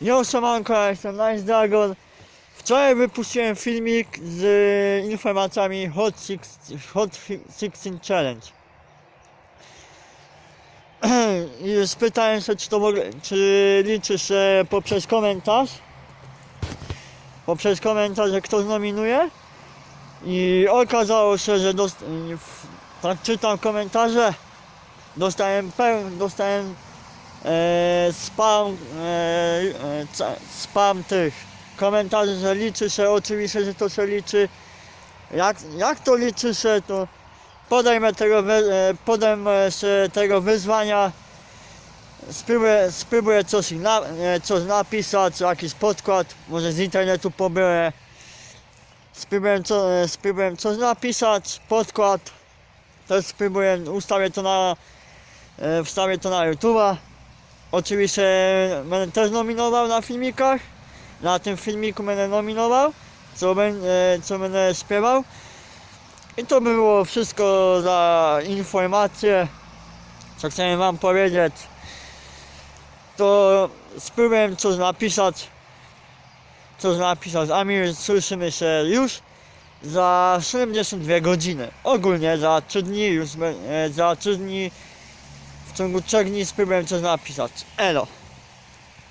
Yo, siemanko, ja jestem Nice Dragon. Wczoraj wypuściłem filmik z e, informacjami Hot, Six, Hot 16 Challenge. I spytałem się, czy to czy liczy się poprzez komentarz. Poprzez komentarz, że kto nominuje. I okazało się, że dost, tak czytam komentarze. Dostałem pełen, dostałem spam, e, e, spam tych komentarzy, że liczy się, oczywiście, że to się liczy. Jak, jak to liczy się, to podejmę tego, e, podejmę się tego wyzwania. Spróbuję, spróbuję coś, na, e, coś napisać, jakiś podkład, może z internetu pobiorę. Spróbuję, co, e, spróbuję coś napisać, podkład. Też spróbuję, ustawię to na, e, wstawię to na YouTube'a. Oczywiście będę też nominował na filmikach. Na tym filmiku będę nominował, co, będę, co będę śpiewał. I to by było wszystko za informacje, co chciałem wam powiedzieć. To spróbuję coś napisać. Coś napisać. A my słyszymy się już za 72 godziny. Ogólnie za 3 dni już, e, za 3 dni w ciągu 3 dni spróbuję coś napisać. Elo.